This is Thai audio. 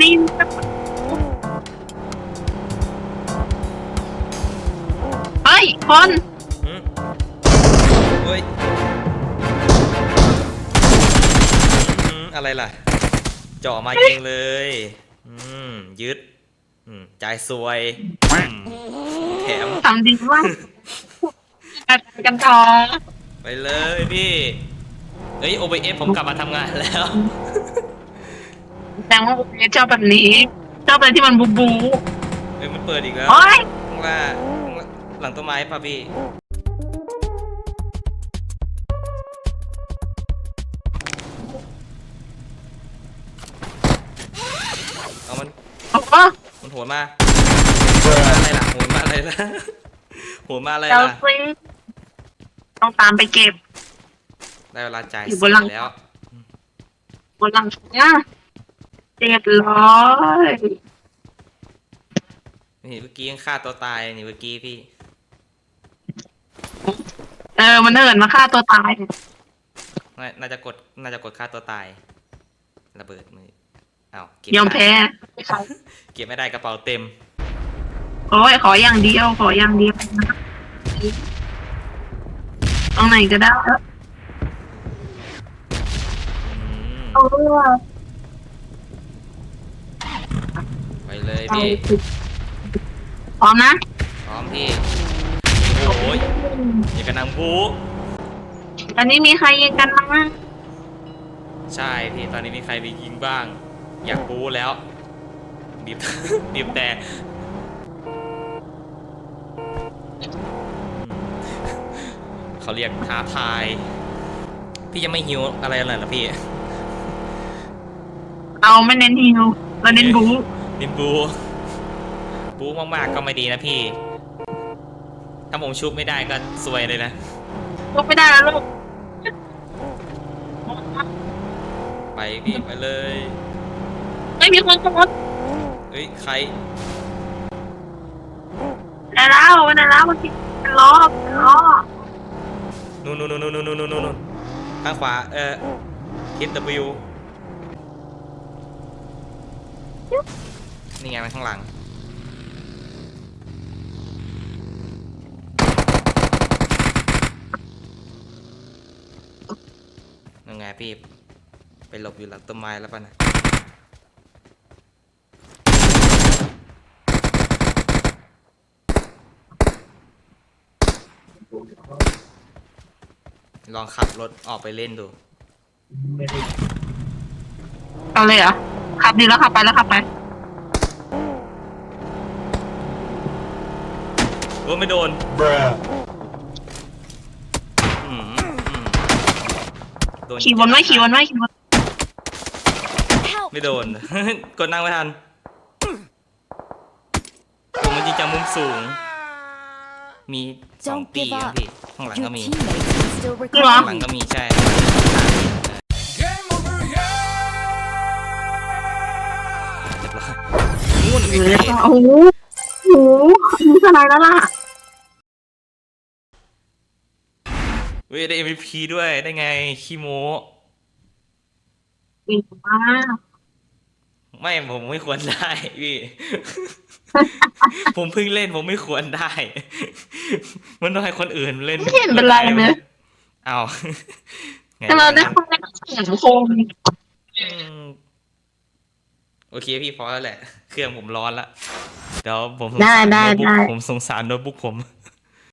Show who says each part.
Speaker 1: ได้ยินเฮ้ยคน
Speaker 2: อืมเฮ้ยอืมอะไรล่ะเจาะมายิงเลยอืมยึดอืมจ่ายสวยอืมแถม
Speaker 1: ทำดีมากกันต่อ
Speaker 2: ไปเลยพี่ เฮ้ย OBS ผมกลับมาทำงานแล้ว
Speaker 1: แต่ว่าผมชอบแบบนี้ชอบอะไรที่มันบูบู
Speaker 2: เฮ้ยมันเปิดอีกแล้ว
Speaker 1: โอ้ย
Speaker 2: ข้างล่างข้างล่างหลังต้นไม้ป่ะพี่เอามัน
Speaker 1: โอ้โห
Speaker 2: มันโหนมาโหนมาอะไรล่ะโหนมาอะไรล่ะโหนมาอะไร
Speaker 1: เจ้า
Speaker 2: ล่ะ
Speaker 1: ซิต้องตามไปเก็บ
Speaker 2: ได้เวลาจ่าย
Speaker 1: อยู่บ
Speaker 2: เสี
Speaker 1: นหลัง
Speaker 2: ยแล้ว
Speaker 1: บนหลังเนี่ย เรียบร้อย
Speaker 2: นี่เมื่อกี้ยังฆ่าตัวตายนี่เมื่อกี้พี่
Speaker 1: เออ มันเหินมาฆ่าตัวตายเนี่ย
Speaker 2: น่าน่าจะกดน่าจะกดฆ่าตัวตาย ระเบิดมืออ้าวเก็บ
Speaker 1: ยอม
Speaker 2: ไได้
Speaker 1: แพ้
Speaker 2: เก็บไม่ได้กระเป๋าเต็ม
Speaker 1: โอ้ยขออย่างเดียว ขออย่างเดียวนะตรงไหนก็ได้
Speaker 2: อืม
Speaker 1: เออ
Speaker 2: ไปเลยพี่
Speaker 1: พร้อมนะ
Speaker 2: พร้อมพี่ โอ้ยอย่ากระนังบู
Speaker 1: ตอนนี้มีใครยิงกันบ้างนะ
Speaker 2: ใช่พี่ ตอนนี้มีใครไปยิงบ้าง อยากบูแล้วดิบดิบแต่เขาเรียกท้าทาย พี่จะไม่หิวอะไรเลยเหรอพี่
Speaker 1: เอาไม่เน้นฮิวเราเน้นบู
Speaker 2: นินบู บูมากๆก็ไม่ดีนะพี่ ถ้าผมชุบไม่ได้ก็ซวยเลยนะ
Speaker 1: ลูกไม่ได้แล้วลูก
Speaker 2: ไปพี่ไปเลย
Speaker 1: ไม่มีคนสมมติ
Speaker 2: เฮ้ยใคร
Speaker 1: ได้แล้วได้แล้วมันเป็นล้อเป็นล้อ
Speaker 2: นู่นนู่นนู่นนู่นนู่นนู่นนู่นข้างขวา เอ่อคิด W นี่ไงมันข้างหลัง ยังไงพี่ ไปหลบอยู่หลังต้นไม้แล้วป่ะนะลองขับรถออกไปเล่นดู
Speaker 1: เอาเลยเหรอขับดีแล้วขับไปแล้วขับไป
Speaker 2: โอ้ไม่โดน
Speaker 3: Bruh.
Speaker 2: อืมอืมโด
Speaker 1: ขี่วนไว้ขี่วนไว้ขี่วน
Speaker 4: Help!
Speaker 2: ไม่โดน กดนั่งไม่ทันผมมันจริงจังมุมสูง มีสอง
Speaker 4: Don't
Speaker 2: ตี
Speaker 4: give
Speaker 2: นะ
Speaker 4: up.
Speaker 2: พี่ข้างหลัง
Speaker 4: Your
Speaker 2: ก็มี
Speaker 4: teammates can still
Speaker 1: คือเหรอ
Speaker 4: recall
Speaker 2: ข้างหลัง
Speaker 4: you.
Speaker 2: ก็มีใช่
Speaker 3: Game over, yeah!
Speaker 2: เรียบร้อยนู่น
Speaker 1: เอ
Speaker 2: ไง
Speaker 1: อโอ้โหโอ้โหมีอะไรแล้วล่ะ
Speaker 2: เว้ยได้ MVP ด้วยได้ไงขี้โม
Speaker 1: เก่งมาก
Speaker 2: ไม่ผมไม่ควรได้พี่ ผมเพิ่งเล่นผมไม่ควรได้ มันต้องให้คนอื่นเล่น
Speaker 1: ไม่เห็นเป็นไรเลย
Speaker 2: เอาไง
Speaker 1: แต่เราได้
Speaker 2: นะ
Speaker 1: คนได้สังคม
Speaker 2: อืมโอเคพี่พอแล้วแหละ เครื่องผมร้อนละเดี๋ยวผมสง
Speaker 1: ได้
Speaker 2: สาร
Speaker 1: ได้
Speaker 2: โน้ตบุ๊ก
Speaker 1: ได้
Speaker 2: ผมสงสารโน้ตบุ๊กผม